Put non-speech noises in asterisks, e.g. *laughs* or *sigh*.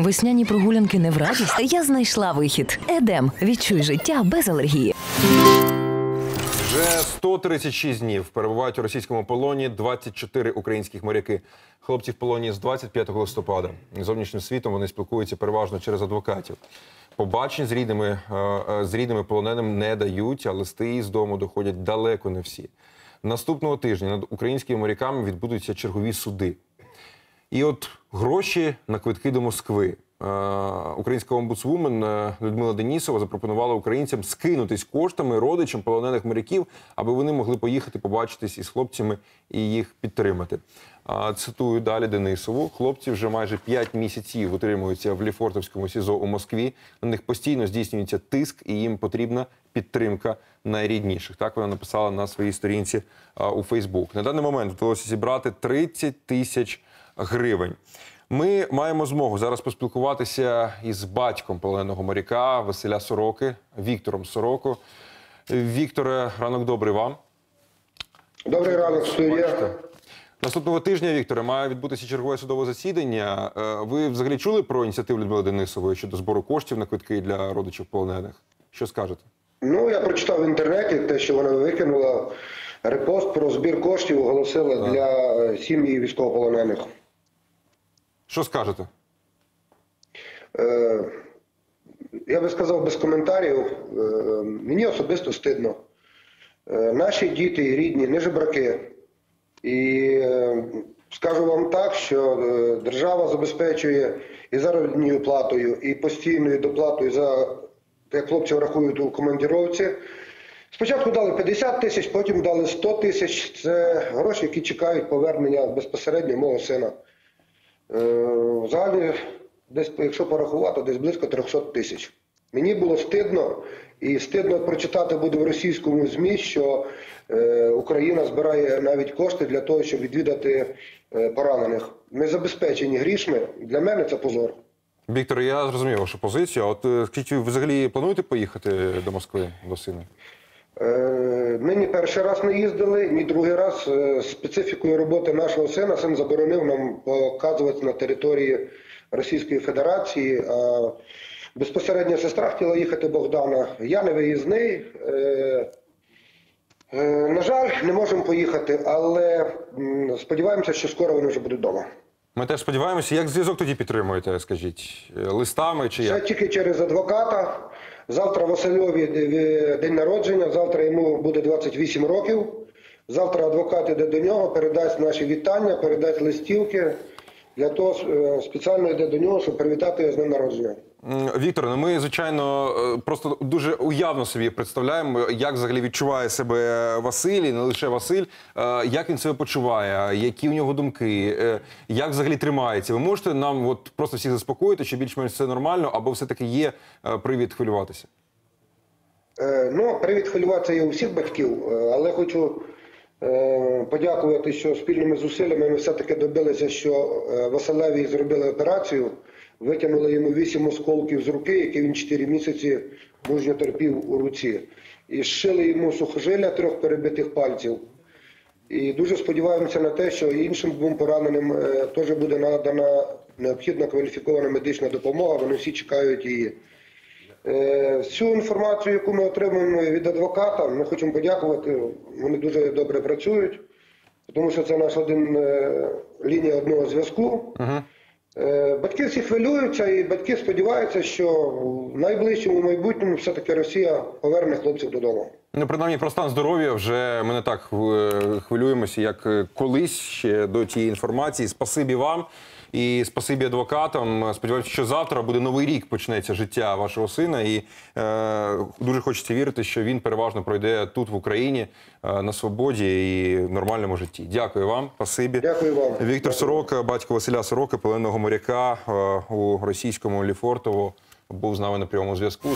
Весняні прогулянки не в радість. *laughs* Я знайшла вихід. Едем. Відчуй життя без алергії. Вже 136 днів перебувають у російському полоні 24 українських моряки. Хлопці в полоні з 25 листопада. З Зовнішнім світом вони спілкуються переважно через адвокатів. Побачень з рідними, е, е, з рідними полоненим не дають, а листи із дому доходять далеко не всі. Наступного тижня над українськими моряками відбудуться чергові суди. І от гроші на квитки до Москви. Е, Українська омбудсвумен е, Людмила Денісова запропонувала українцям скинутись коштами родичам полонених моряків, аби вони могли поїхати побачитись із хлопцями і їх підтримати. Цитую далі Денисову. Хлопці вже майже 5 місяців утримуються в Ліфортовському СІЗО у Москві. На них постійно здійснюється тиск, і їм потрібна підтримка найрідніших. Так вона написала на своїй сторінці у Фейсбук. На даний момент вдалося зібрати 30 тисяч гривень. Ми маємо змогу зараз поспілкуватися із батьком полоненого моряка Василя Сороки, Віктором Сороко. Вікторе, ранок добрий вам. Добрий ранок, студія. Наступного тижня, Вікторе, має відбутися чергове судове засідання. Е, Ви взагалі чули про ініціативу Людмили Денисової щодо збору коштів на квитки для родичів полонених? Що скажете? Ну, я прочитав в інтернеті те, що вона викинула репост про збір коштів, оголосила для е, сім'ї військовополонених. Що скажете? Е, я би сказав без коментарів. Е, мені особисто стидно. Е, наші діти і рідні не жебраки. І е, скажу вам так, що е, держава забезпечує і заробітною платою, і постійною доплатою за як хлопців рахують у командіровці. Спочатку дали 50 тисяч, потім дали 100 тисяч. Це гроші, які чекають повернення безпосередньо мого сина. Е, Взагалі, десь, якщо порахувати, десь близько 300 тисяч. Мені було стидно, і стидно прочитати буде в російському ЗМІ, що е, Україна збирає навіть кошти для того, щоб відвідати е, поранених. Ми забезпечені грішми. Для мене це позор. Віктор, я зрозумів вашу позицію. От скажіть, ви взагалі плануєте поїхати до Москви до сина? Е, Ми ні перший раз не їздили, ні другий раз. Е, Специфікою роботи нашого сина син заборонив нам показувати на території Російської Федерації. А безпосередньо сестра хотіла їхати Богдана. Я не виїзний. Е, На жаль, не можемо поїхати, але сподіваємося, що скоро вони вже будуть вдома. Ми теж сподіваємося, як зв'язок тоді підтримуєте, скажіть, листами чи Ще як? тільки через адвоката. Завтра Васильові день народження, завтра йому буде 28 років. Завтра адвокат іде до нього, передасть наші вітання, передасть листівки. Для того е, спеціально йде до нього, щоб привітати його з днем народження. М, Віктор, ну ми звичайно е, просто дуже уявно собі представляємо, як взагалі відчуває себе Василь, і не лише Василь, е, як він себе почуває, які у нього думки, е, як взагалі тримається. Ви можете нам от просто всіх заспокоїти, що більш-менш все нормально, або все-таки є привід хвилюватися? Ну, привід хвилюватися є у всіх батьків, але хочу подякувати, що спільними зусиллями ми все-таки добилися, що Василеві зробили операцію, витягнули йому вісім осколків з руки, які він 4 місяці мужньо терпів у руці. І зшили йому сухожилля трьох перебитих пальців. І дуже сподіваємося на те, що іншим двом пораненим е, теж буде надана необхідна кваліфікована медична допомога. Вони всі чекають її. Е, Всю інформацію, яку ми отримуємо від адвоката, ми хочемо подякувати. Вони дуже добре працюють, тому що це наш один е, лінія одного зв'язку. Е, Батьки всі хвилюються, і батьки сподіваються, що в найближчому майбутньому все-таки Росія поверне хлопців додому. Ну, принаймні, про стан здоров'я вже ми не так е, хвилюємося, як е, колись ще до тієї інформації. Спасибі вам і спасибі адвокатам. Сподіваюся, що завтра буде новий рік, почнеться життя вашого сина. І е, дуже хочеться вірити, що він переважно пройде тут, в Україні, е, на свободі і в нормальному житті. Дякую вам, спасибі. Дякую вам. Віктор Сорока, батько Василя Сорока, полоненого моряка е, у російському Ліфортово, був з нами на прямому зв'язку.